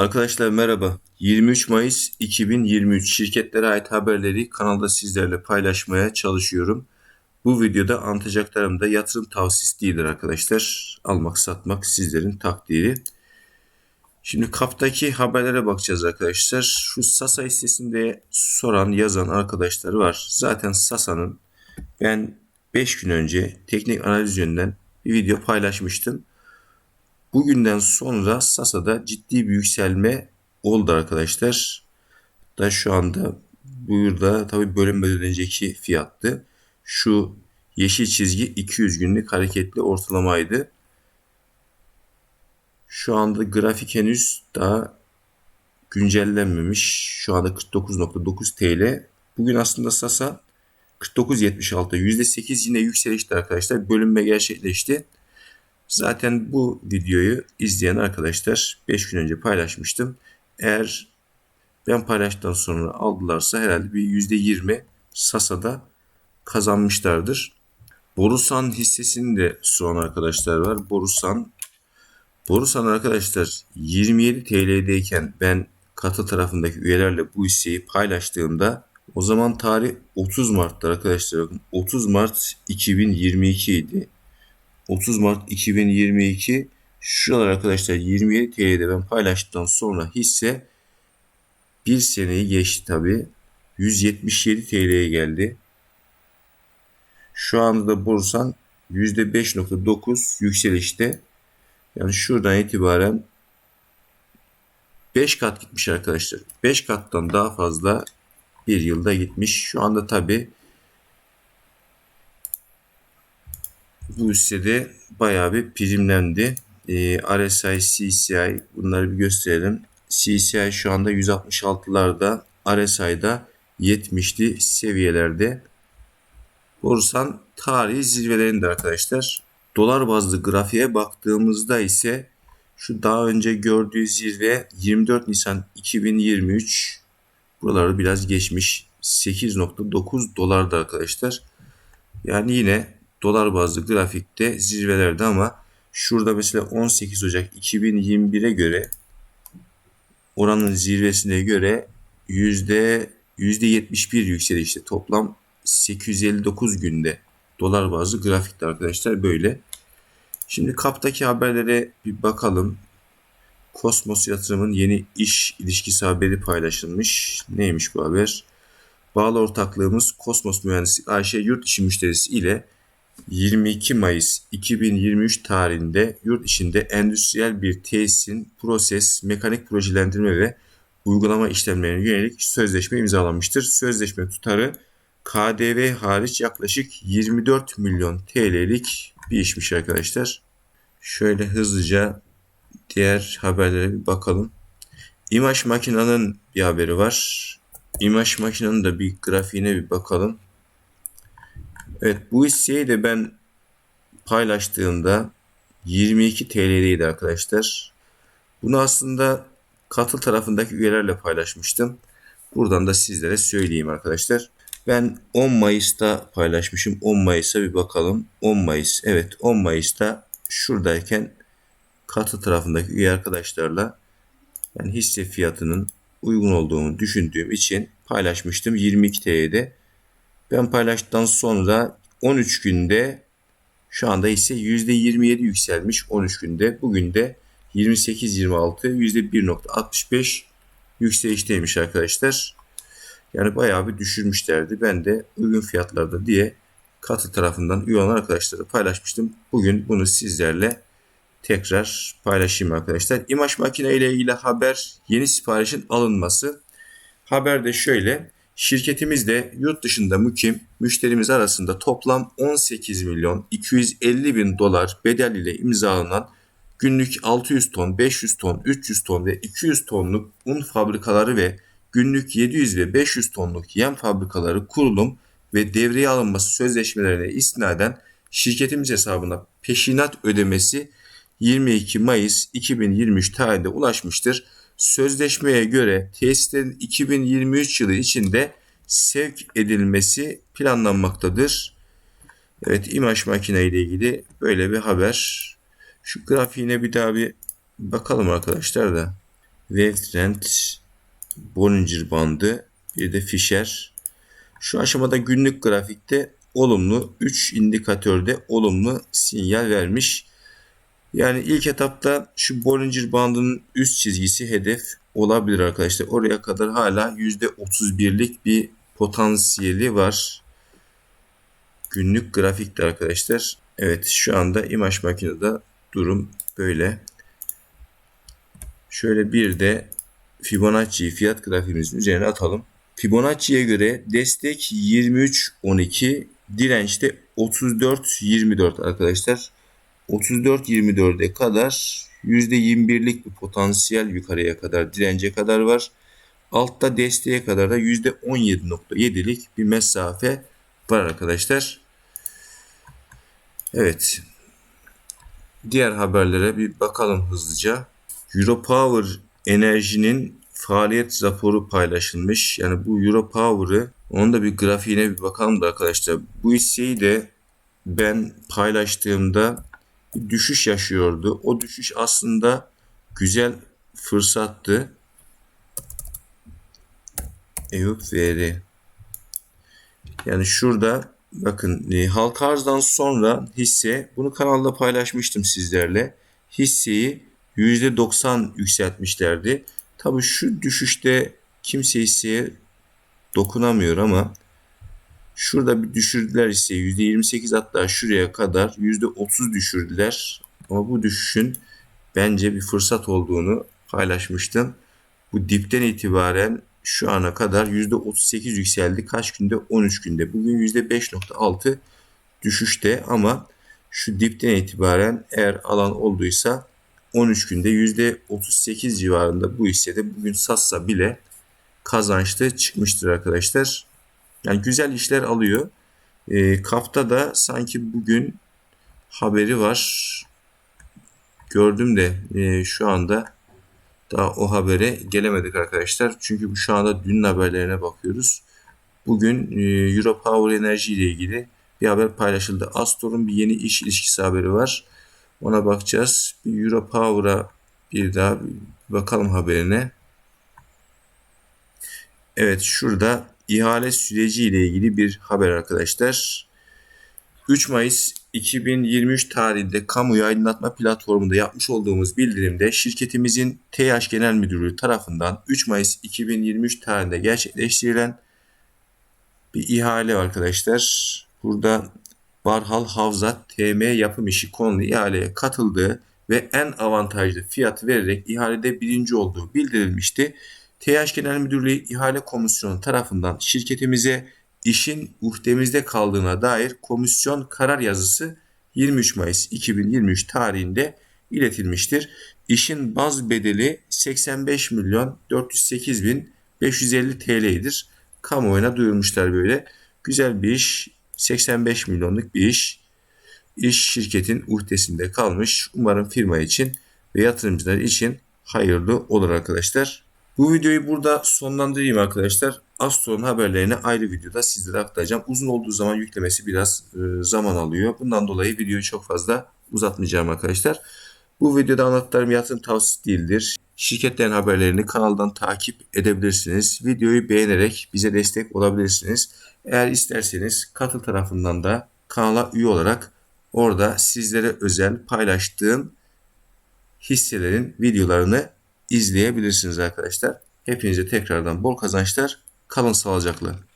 Arkadaşlar merhaba. 23 Mayıs 2023 şirketlere ait haberleri kanalda sizlerle paylaşmaya çalışıyorum. Bu videoda anlatacaklarım da yatırım tavsiyesi değildir arkadaşlar. Almak satmak sizlerin takdiri. Şimdi kaptaki haberlere bakacağız arkadaşlar. Şu Sasa hissesinde soran yazan arkadaşlar var. Zaten Sasa'nın ben 5 gün önce teknik analiz yönünden bir video paylaşmıştım. Bugünden sonra Sasa'da ciddi bir yükselme oldu arkadaşlar. Da şu anda burada tabi bölünmeden önceki fiyattı. Şu yeşil çizgi 200 günlük hareketli ortalamaydı. Şu anda grafik henüz daha güncellenmemiş. Şu anda 49.9 TL. Bugün aslında Sasa 49.76 %8 yine yükselişti arkadaşlar. Bölünme gerçekleşti. Zaten bu videoyu izleyen arkadaşlar 5 gün önce paylaşmıştım. Eğer ben paylaştıktan sonra aldılarsa herhalde bir %20 Sasa'da kazanmışlardır. Borusan hissesini de soran arkadaşlar var. Borusan Borusan arkadaşlar 27 TL'deyken ben katı tarafındaki üyelerle bu hisseyi paylaştığımda o zaman tarih 30 Mart'ta arkadaşlar bakın 30 Mart 2022 idi. 30 Mart 2022 şuralar arkadaşlar 27 TL'de ben paylaştıktan sonra hisse bir seneyi geçti tabi 177 TL'ye geldi. Şu anda da borsan %5.9 yükselişte. Yani şuradan itibaren 5 kat gitmiş arkadaşlar. 5 kattan daha fazla bir yılda gitmiş. Şu anda tabi bu hissede bayağı bir primlendi. E, RSI, CCI bunları bir gösterelim. CCI şu anda 166'larda, RSI'da 70'li seviyelerde. Borsan tarihi zirvelerinde arkadaşlar. Dolar bazlı grafiğe baktığımızda ise şu daha önce gördüğü zirve 24 Nisan 2023 buraları biraz geçmiş 8.9 dolarda arkadaşlar. Yani yine dolar bazlı grafikte zirvelerde ama şurada mesela 18 Ocak 2021'e göre oranın zirvesine göre yüzde 71 yükselişte toplam 859 günde dolar bazlı grafikte arkadaşlar böyle. Şimdi kaptaki haberlere bir bakalım. Kosmos Yatırım'ın yeni iş ilişkisi haberi paylaşılmış. Neymiş bu haber? Bağlı ortaklığımız Kosmos Mühendislik AŞ yurt dışı müşterisi ile 22 Mayıs 2023 tarihinde yurt içinde endüstriyel bir tesisin proses, mekanik projelendirme ve uygulama işlemlerine yönelik sözleşme imzalanmıştır. Sözleşme tutarı KDV hariç yaklaşık 24 milyon TL'lik bir işmiş arkadaşlar. Şöyle hızlıca diğer haberlere bir bakalım. İmaj makinanın bir haberi var. İmaj makinanın da bir grafiğine bir bakalım. Evet bu hisseyi de ben paylaştığımda 22 TL'deydi arkadaşlar. Bunu aslında katıl tarafındaki üyelerle paylaşmıştım. Buradan da sizlere söyleyeyim arkadaşlar. Ben 10 Mayıs'ta paylaşmışım. 10 Mayıs'a bir bakalım. 10 Mayıs. Evet 10 Mayıs'ta şuradayken katı tarafındaki üye arkadaşlarla yani hisse fiyatının uygun olduğunu düşündüğüm için paylaşmıştım. 22 TL'de ben paylaştıktan sonra 13 günde şu anda ise %27 yükselmiş 13 günde. Bugün de 28-26 %1.65 yükselişteymiş arkadaşlar. Yani bayağı bir düşürmüşlerdi. Ben de uygun fiyatlarda diye katı tarafından üye olan arkadaşlara paylaşmıştım. Bugün bunu sizlerle tekrar paylaşayım arkadaşlar. İmaj makine ile ilgili haber yeni siparişin alınması. Haber de şöyle. Şirketimizde yurt dışında mukim müşterimiz arasında toplam 18 milyon 250 bin dolar bedel ile imzalanan günlük 600 ton, 500 ton, 300 ton ve 200 tonluk un fabrikaları ve günlük 700 ve 500 tonluk yem fabrikaları kurulum ve devreye alınması sözleşmelerine istinaden şirketimiz hesabına peşinat ödemesi 22 Mayıs 2023 tarihinde ulaşmıştır sözleşmeye göre tesislerin 2023 yılı içinde sevk edilmesi planlanmaktadır. Evet imaj makine ile ilgili böyle bir haber. Şu grafiğine bir daha bir bakalım arkadaşlar da. Wavetrend, Bollinger bandı, bir de Fisher. Şu aşamada günlük grafikte olumlu 3 indikatörde olumlu sinyal vermiş. Yani ilk etapta şu Bollinger bandının üst çizgisi hedef olabilir arkadaşlar. Oraya kadar hala %31'lik bir potansiyeli var. Günlük grafikte arkadaşlar. Evet şu anda imaj makinede durum böyle. Şöyle bir de Fibonacci fiyat grafiğimizin üzerine atalım. Fibonacci'ye göre destek 23.12, direnç de 34.24 arkadaşlar. 34.24'e kadar %21'lik bir potansiyel yukarıya kadar dirence kadar var. Altta desteğe kadar da %17.7'lik bir mesafe var arkadaşlar. Evet. Diğer haberlere bir bakalım hızlıca. Europower Enerji'nin faaliyet raporu paylaşılmış. Yani bu Europower'ı onun da bir grafiğine bir bakalım da arkadaşlar. Bu hisseyi de ben paylaştığımda düşüş yaşıyordu. O düşüş aslında güzel fırsattı. Eyüp veri. Yani şurada bakın e, arzdan sonra hisse bunu kanalda paylaşmıştım sizlerle. Hisseyi %90 yükseltmişlerdi. Tabii şu düşüşte kimse hisseye dokunamıyor ama şurada bir düşürdüler hisseyi %28 hatta şuraya kadar %30 düşürdüler. Ama bu düşüşün bence bir fırsat olduğunu paylaşmıştım. Bu dipten itibaren şu ana kadar %38 yükseldi. Kaç günde? 13 günde. Bugün %5.6 düşüşte ama şu dipten itibaren eğer alan olduysa 13 günde %38 civarında bu hissede bugün satsa bile kazançlı çıkmıştır arkadaşlar. Yani güzel işler alıyor. E, Kapta da sanki bugün haberi var. Gördüm de e, şu anda daha o habere gelemedik arkadaşlar. Çünkü şu anda dün haberlerine bakıyoruz. Bugün e, Europower Enerji ile ilgili bir haber paylaşıldı. Astor'un bir yeni iş ilişkisi haberi var. Ona bakacağız. Bir Europower'a bir daha bir bakalım haberine. Evet şurada ihale süreci ile ilgili bir haber arkadaşlar. 3 Mayıs 2023 tarihinde kamuya aydınlatma platformunda yapmış olduğumuz bildirimde şirketimizin TH Genel Müdürlüğü tarafından 3 Mayıs 2023 tarihinde gerçekleştirilen bir ihale arkadaşlar. Burada Barhal Havzat TM yapım işi konulu ihaleye katıldığı ve en avantajlı fiyat vererek ihalede birinci olduğu bildirilmişti. TH Genel Müdürlüğü İhale Komisyonu tarafından şirketimize işin uhdemizde kaldığına dair komisyon karar yazısı 23 Mayıs 2023 tarihinde iletilmiştir. İşin baz bedeli 85 milyon 408 bin 550 TL'dir. Kamuoyuna duyurmuşlar böyle. Güzel bir iş. 85 milyonluk bir iş. İş şirketin uhdesinde kalmış. Umarım firma için ve yatırımcılar için hayırlı olur arkadaşlar. Bu videoyu burada sonlandırayım arkadaşlar. Astro'nun haberlerini ayrı videoda sizlere aktaracağım. Uzun olduğu zaman yüklemesi biraz e, zaman alıyor. Bundan dolayı videoyu çok fazla uzatmayacağım arkadaşlar. Bu videoda anlattıklarım yatırım tavsiyesi değildir. Şirketlerin haberlerini kanaldan takip edebilirsiniz. Videoyu beğenerek bize destek olabilirsiniz. Eğer isterseniz katıl tarafından da kanala üye olarak orada sizlere özel paylaştığım hisselerin videolarını izleyebilirsiniz arkadaşlar. Hepinize tekrardan bol kazançlar. Kalın sağlıcakla.